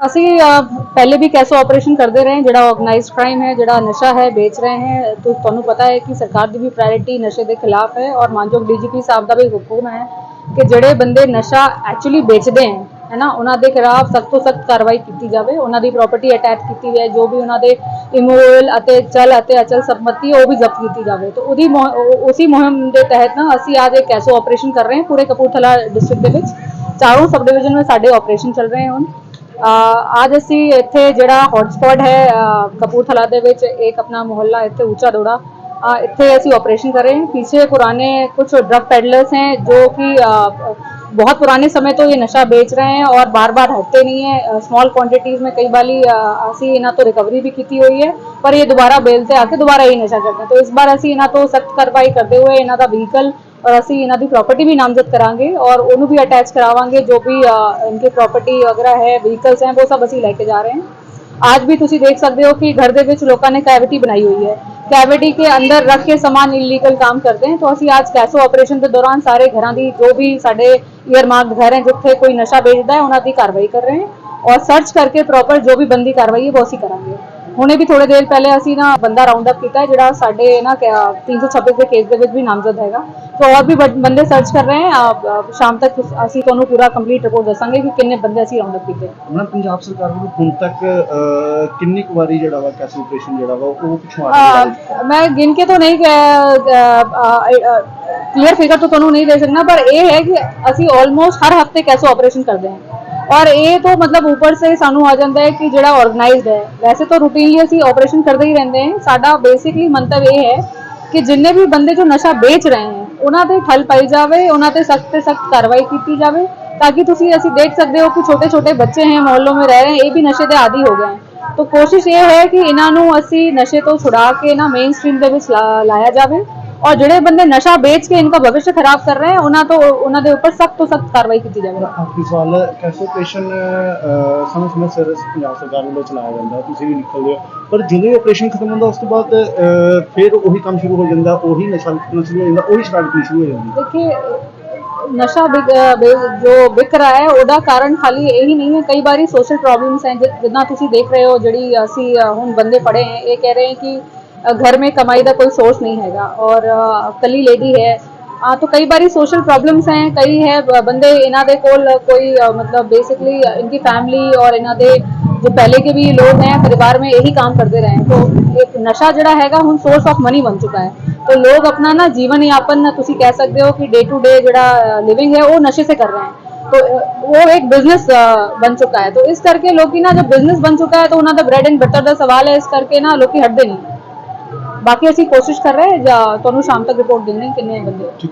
ਅਸੀਂ ਪਹਿਲੇ ਵੀ CASO operation ਕਰਦੇ ਰਹੇ ਜਿਹੜਾ ਆਰਗੇਨਾਈਜ਼ਡ ਕ੍ਰਾਈਮ ਹੈ, ਜਿਹੜਾ ਨਸ਼ਾ ਹੈ, ਵੇਚ ਰਹੇ ਹੈ। ਤੋ, ਤੁਹਾਨੂੰ ਪਤਾ ਹੈ ਕਿ ਸਰਕਾਰ ਦੀ ਵੀ ਪ੍ਰਾਇੋਰਟੀ ਨਸ਼ੇ ਦੇ ਖਿਲਾਫ ਹੈ ਔਰ ਮਾਨਯੋਗ ਡੀਜੀਪੀ ਸਾਹਿਬ ਦਾ ਵੀ ਹੁਕਮ ਹੈ ਕਿ ਜਿਹੜੇ ਬੰਦੇ ਨਸ਼ਾ ਐਕਚੁਅਲੀ ਵੇਚਦੇ ਹੈ ਹੈ ਨਾ, ਉਹਨਾਂ ਦੇ ਖਿਲਾਫ ਸਖਤ ਤੋਂ ਸਖਤ ਕਾਰਵਾਈ ਕੀਤੀ ਜਾਵੇ। ਉਹਨਾਂ ਦੀ ਪ੍ਰਾਪਰਟੀ ਅਟੈਚ ਕੀਤੀ ਜਾਏ, ਜੋ ਵੀ ਉਹਨਾਂ ਦੇ ਇਮੋਰਲ ਅਤੇ ਚਲ ਅਤੇ ਅਚਲ ਸੰਪਤੀ ਉਹ ਵੀ ਜ਼ਬਤ ਕੀਤੀ ਜਾਵੇ। ਤਾਂ ਉਹਦੀ ਉਸੇ ਮੁਹਿੰਮ ਦੇ ਤਹਿਤ ਨਾ ਅਸੀਂ ਅੱਜ ਇੱਕ ਐਸਓ ਆਪਰੇਸ਼ਨ ਕਰ ਰਹੇ ਹਾਂ ਪੂਰੇ ਕਪੂਰਥਲਾ ਡਿਸਟ੍ਰਿਕਟ ਦੇ ਵਿੱਚ। ਚਾਰੋਂ ਸਬ ਡਿਵੀਜ਼ਨ ਵਿੱਚ ਸਾਡੇ ਆਪਰੇਸ਼ਨ ਚੱਲ ਰਹੇ ਹਨ ਅੱਜ ਅਸੀਂ ਇੱਥੇ ਜਿਹੜਾ ਹੌਟਸਪੌਟ ਹੈ ਕਪੂਰਥਲਾ ਦੇ ਵਿੱਚ ਇੱਕ ਆਪਣਾ ਮੁਹੱਲਾ ਇੱਥੇ ਉੱਚਾ ਦੋੜਾ ਇੱਥੇ ਅਸੀਂ ਆਪਰੇਸ਼ਨ ਕਰ ਰਹੇ ਹਾਂ। ਪਿੱਛੇ ਪੁਰਾਣੇ ਕੁਝ ਡਰਗ ਪੈਡਲਰਸ ਹੈ ਜੋ ਕਿ बहुत पुराने समय तो ये नशा बेच रहे हैं और बार बार हटते नहीं है। स्मॉल क्वांटिटीज में कई बार ऐसी ना तो रिकवरी भी की हुई है, पर ये दोबारा बेलते आके दोबारा ये नशा करते हैं। तो इस बार ऐसी ना तो सख्त कार्रवाई करते हुए इना का व्हीकल और असं इन्हों की प्रॉपर्टी भी नामजद करा और उन्होंने भी अटैच करावे जो भी इनके प्रॉपर्टी वगैरह है व्हीकल्स हैं, वो सब असी लैके जा रहे हैं। आज भी तुम देख सकते हो कि घर के लोगों ने कैविटी बनाई हुई है। ਹੈ ਕੈਵਿਟੀ ਕੇ ਅੰਦਰ ਰੱਖ ਕੇ ਸਮਾਨ ਇਲੀਗਲ ਕੰਮ ਕਰਦੇ हैं तो ਅਸੀਂ ਅੱਜ ਕੈਸੋ ਆਪਰੇਸ਼ਨ ਦੇ ਦੌਰਾਨ ਸਾਰੇ ਘਰਾਂ ਦੀ ਜੋ ਵੀ ਸਾਡੇ ਈਅਰਮਾਰਕ ਘਰ ਹੈ ਜਿੱਥੇ ਕੋਈ ਨਸ਼ਾ ਵੇਚਦਾ ਹੈ ਉਹਨਾਂ ਦੀ ਕਾਰਵਾਈ ਕਰ ਰਹੇ ਹਾਂ ਔਰ ਸਰਚ ਕਰਕੇ ਪ੍ਰੋਪਰ ਜੋ ਵੀ ਬੰਦੀ ਕਾਰਵਾਈ ਹੈ ਉਹ ਅਸੀਂ ਕਰਾਂਗੇ हमने भी थोड़ी देर पहले असी ना बंदा राउंड अप किया जो सा तीन सौ छब्बीस के केस के नामजद है तो और भी बंदे सर्च कर रहे हैं आप शाम तक असं तुम्हें पूरा कंप्लीट रिपोर्ट दसा कि किन्ने बंद असं राउंड अप किए मैं गिन के तो नहीं क्लीयर फिगर तो नहीं दे सकता पर यह है कि असं ऑलमोस्ट हर हफ़्ते कैसो ऑपरेशन करते हैं ਔਰ ਇਹ ਤੋਂ ਮਤਲਬ ਉੱਪਰ ਸੇ ਸਾਨੂੰ ਆ ਜਾਂਦਾ ਹੈ ਕਿ ਜਿਹੜਾ ਆਰਗੇਨਾਈਜ਼ਡ ਹੈ, ਵੈਸੇ ਤਾਂ ਰੂਟੀਨਲੀ ਅਸੀਂ ਆਪਰੇਸ਼ਨ ਕਰਦੇ ਹੀ ਰਹਿੰਦੇ ਹਾਂ। ਸਾਡਾ ਬੇਸਿਕਲੀ ਮੰਤਵ ਇਹ ਹੈ ਕਿ ਜਿੰਨੇ ਵੀ ਬੰਦੇ ਜੋ ਨਸ਼ਾ ਵੇਚ ਰਹੇ ਹਨ ਉਹਨਾਂ ਤੇ ਠੱਲ ਪਾਈ ਜਾਵੇ, ਉਹਨਾਂ ਤੇ ਸਖਤ ਤੇ ਸਖਤ ਕਾਰਵਾਈ ਕੀਤੀ ਜਾਵੇ, ਤਾਂ ਕਿ ਤੁਸੀਂ ਅਸੀਂ ਦੇਖ ਸਕਦੇ ਹੋ ਕਿ ਛੋਟੇ ਛੋਟੇ ਬੱਚੇ ਹੈ, ਮੁਹੱਲੋਂ ਮੇ ਰਹਿ ਰਹੇ ਇਹ ਵੀ ਨਸ਼ੇ ਦੇ ਆਦੀ ਹੋ ਗਏ ਤਾਂ ਕੋਸ਼ਿਸ਼ ਇਹ ਹੈ ਕਿ ਇਹਨਾਂ ਨੂੰ ਅਸੀਂ ਨਸ਼ੇ ਤੋਂ ਛੁਡਾ ਕੇ ਨਾ ਮੇਨ ਸਟ੍ਰੀਮ ਦੇ ਵਿੱਚ ਲਾਇਆ ਜਾਵੇ। ਔਰ ਜਿਹੜੇ ਬੰਦੇ ਨਸ਼ਾ ਵੇਚ ਕੇ ਇਨਕਾ ਭਵਿੱਖ ਖਰਾਬ ਕਰ ਰਹੇ ਹਨ ਉਹਨਾਂ ਤੋਂ ਉਹਨਾਂ ਦੇ ਉੱਪਰ ਸਖਤ ਤੋਂ ਸਖਤ ਕਾਰਵਾਈ ਕੀਤੀ ਜਾਵੇ ਆਖਰੀ ਸਵਾਲ ਕੈਸ ਆਪਰੇਸ਼ਨ ਸਮੇਂ ਸਮੇਂ ਸਿਰ ਪੰਜਾਬ ਸਰਕਾਰ ਵੱਲੋਂ ਚਲਾਇਆ ਜਾਂਦਾ ਤੁਸੀਂ ਵੀ ਨਿਕਲਦੇ ਹੋ ਪਰ ਜਦੋਂ ਹੀ ਆਪਰੇਸ਼ਨ ਖਤਮ ਹੁੰਦਾ ਉਸ ਤੋਂ ਬਾਅਦ ਅਹ, ਫਿਰ ਉਹੀ ਕੰਮ ਸ਼ੁਰੂ ਹੋ ਜਾਂਦਾ ਉਹੀ ਨਸ਼ਾ ਵਿਕਣਾ ਸ਼ੁਰੂ ਹੋ ਜਾਂਦਾ ਉਹੀ ਸ਼ਰਾਬ ਪੀਣੀ ਸ਼ੁਰੂ ਹੋ ਜਾਂਦੀ देखिए नशा बिक अ, बे- ਜੋ ਵਿਕ ਰਹਾ ਹੈ ਉਹਦਾ ਕਾਰਨ ਖਾਲੀ ਇਹੀ ਨਹੀਂ ਹੈ ਕਈ ਵਾਰੀ ਸੋਸ਼ਲ ਪ੍ਰੋਬਲਮਸ ਹੈ ਜਿ- ਜਿੱਦਾਂ ਤੁਸੀਂ ਦੇਖ ਰਹੇ ਹੋ ਜਿਹੜੀ ਅਸੀਂ ਅ, ਹੁਣ ਬੰਦੇ ਫੜੇ ਹੈ ਇਹ ਕਹਿ ਰਹੇ ਹੈ ਕਿ ਅ, घर में कमाई का कोई सोर्स नहीं हैगा। और कली लेडी है। आ, तो कई बार सोशल प्रॉब्लम्स हैं। कई है बंदे इन्हों के कोल कोई मतलब बेसिकली इनकी फैमिली और इन्हों जो पहले के भी लोग हैं परिवार में यही काम करते रहे हैं। तो एक नशा जड़ा हैगा हम सोर्स ऑफ़ मनी बन चुका है। तो लोग अपना ना जीवन यापन तुम कह सकते हो कि डे टू डे जो लिविंग है वो नशे से कर रहे हैं। तो वो एक बिज़नेस बन चुका है। तो इस करके लोग ना जब बिज़नेस बन चुका है तो उन्होंने ब्रेड एंड बटर का सवाल है इस करके ना लोग हटते नहीं। ਬਾਕੀ ਅਸੀਂ ਕੋਸ਼ਿਸ਼ ਕਰ ਰਹੇ ਹਾਂ ਜਾਂ ਤੁਹਾਨੂੰ ਸ਼ਾਮ ਤੱਕ ਰਿਪੋਰਟ ਦੇਣੀ ਕਿੰਨੇ ਬੰਦੇ ਠੀਕ